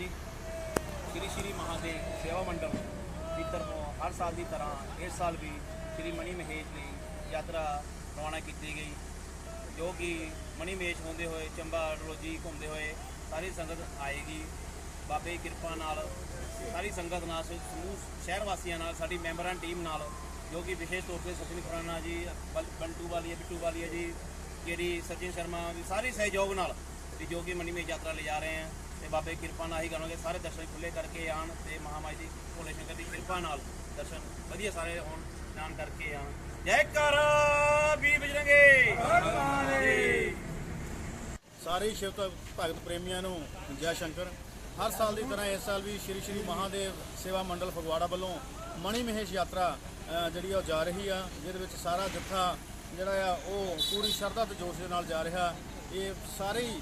ਜੀ। ਸ਼੍ਰੀ ਸ਼੍ਰੀ ਮਹਾਦੇਵ ਸੇਵਾ ਮੰਡਲ ਦੀ ਤਰਫੋਂ ਹਰ ਸਾਲ ਦੀ ਤਰ੍ਹਾਂ ਇਸ ਸਾਲ ਵੀ ਸ਼੍ਰੀ ਮਣੀ ਮਹੇਸ਼ ਲਈ ਯਾਤਰਾ ਰਵਾਨਾ ਕੀਤੀ ਗਈ, ਜੋ ਕਿ ਮਣੀ ਮਹੇਸ਼ ਹੁੰਦੇ ਹੋਏ, ਚੰਬਾ ਰੋਜੀ ਘੁੰਮਦੇ ਹੋਏ ਸਾਰੀ ਸੰਗਤ ਆਏਗੀ। ਬਾਬੇ ਦੀ ਕਿਰਪਾ ਨਾਲ ਸਾਰੀ ਸੰਗਤ ਨਾਲ ਸਮੂਹ ਸ਼ਹਿਰ ਵਾਸੀਆਂ ਨਾਲ, ਸਾਡੀ ਮੈਂਬਰਾਂ ਟੀਮ ਨਾਲ, ਜੋ ਕਿ ਵਿਸ਼ੇਸ਼ ਤੌਰ ਤੇ ਸਚਿਨ ਖੁਰਾਨਾ ਜੀ, ਬਲ- ਬੰਟੂ ਵਾਲੀਆ, ਬਿੱਟੂ ਵਾਲੀਆ ਜੀ ਜਿਹੜੀ ਸਚਿਨ ਸ਼ਰਮਾ ਵੀ ਸਾਰੇ ਸਹਿਯੋਗ ਨਾਲ ਜੋ ਕਿ ਮਣੀ ਮਹੇਸ਼ ਯਾਤਰਾ ਲੈ ਜਾ ਰਹੇ ਆ। ਤੇ ਬਾਬੇ ਦੀ ਕਿਰਪਾ ਨਾਲ ਹੀ ਕਰਾਂਗੇ। ਸਾਰੇ ਦਰਸ਼ਨ ਖੁੱਲੇ ਕਰਕੇ ਆਣ ਤੇ ਮਹਾਮਾਈ ਦੀ ਭੋਲੇ ਸ਼ੰਕਰ ਦੀ ਕਿਰਪਾ ਨਾਲ ਦਰਸ਼ਨ ਵਧੀਆ ਸਾਰੇ ਹੋਣ, ਇਸ਼ਨਾਨ ਕਰਕੇ ਆਣ ਜੈ ਕਰ ਵੀ ਬਜਰੰਗੇ। ਸਾਰੇ ਸ਼ਿਵ ਭ- ਭਗਤ ਪ੍ਰੇਮੀਆਂ ਨੂੰ ਜੈ ਸ਼ੰਕਰ। ਹਰ ਸਾਲ ਦੀ ਤਰ੍ਹਾਂ ਇਸ ਸਾਲ ਵੀ ਸ਼੍ਰੀ ਸ਼੍ਰੀ ਮਹਾਦੇਵ ਸੇਵਾ ਮੰਡਲ ਫਗਵਾੜਾ ਵੱਲੋਂ ਮਣੀ ਮਹੇਸ਼ ਯਾਤਰਾ ਜਿਹੜੀ ਆ ਉਹ ਜਾ ਰਹੀ ਆ, ਜਿਹਦੇ ਵਿੱਚ ਸਾਰਾ ਜੱਥਾ ਜਿਹੜਾ ਆ, ਉਹ ਪੂਰੀ ਸ਼ਰਧਾ ਤੇ ਜੋਸ਼ ਦੇ ਨਾਲ ਜਾ ਰਿਹਾ। ਇਹ ਸਾਰੇ ਹੀ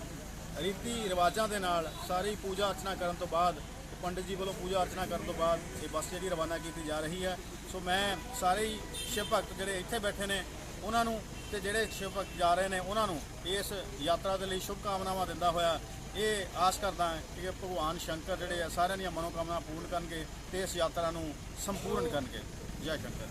ਰੀਤੀ ਰਿਵਾਜਾਂ ਦੇ ਨਾਲ ਸਾਰੀ ਪੂਜਾ ਅਰਚਨਾ ਕਰਨ ਤੋਂ ਬਾਅਦ, ਪੰਡਿਤ ਜੀ ਵੱਲੋਂ ਪੂਜਾ ਅਰਚਨਾ ਕਰਨ ਤੋਂ ਬਾਅਦ ਇਹ ਬੱਸ ਜਿਹੜੀ ਰਵਾਨਾ ਕੀਤੀ ਜਾ ਰਹੀ ਹੈ। ਸੋ ਮੈਂ ਸਾਰੇ ਹੀ ਸ਼ਿਵ ਭਗਤ ਜਿਹੜੇ ਇੱਥੇ ਬੈਠੇ ਨੇ, ਉਹਨਾਂ ਨੂੰ ਤੇ ਜਿਹੜੇ ਸ਼ਿਵ ਭਗਤ ਜਾ ਰਹੇ ਨੇ, ਉਹਨਾਂ ਨੂੰ ਇਸ ਯਾਤਰਾ ਦੇ ਲਈ ਸ਼ੁਭ ਕਾਮਨਾਵਾਂ ਦਿੰਦਾ ਹੋਇਆ ਇਹ ਆਸ ਕਰਦਾ ਹਾਂ ਕਿ ਭਗਵਾਨ ਸ਼ੰਕਰ ਜਿਹੜੇ ਆ, ਸਾਰਿਆਂ ਦੀਆਂ ਮਨੋਕਾਮਨਾ ਪੂਰਨ ਕਰਨਗੇ ਤੇ ਇਸ ਯਾਤਰਾ ਨੂੰ ਸੰਪੂਰਨ ਕਰਨਗੇ। ਜੈ ਸ਼ੰਕਰ।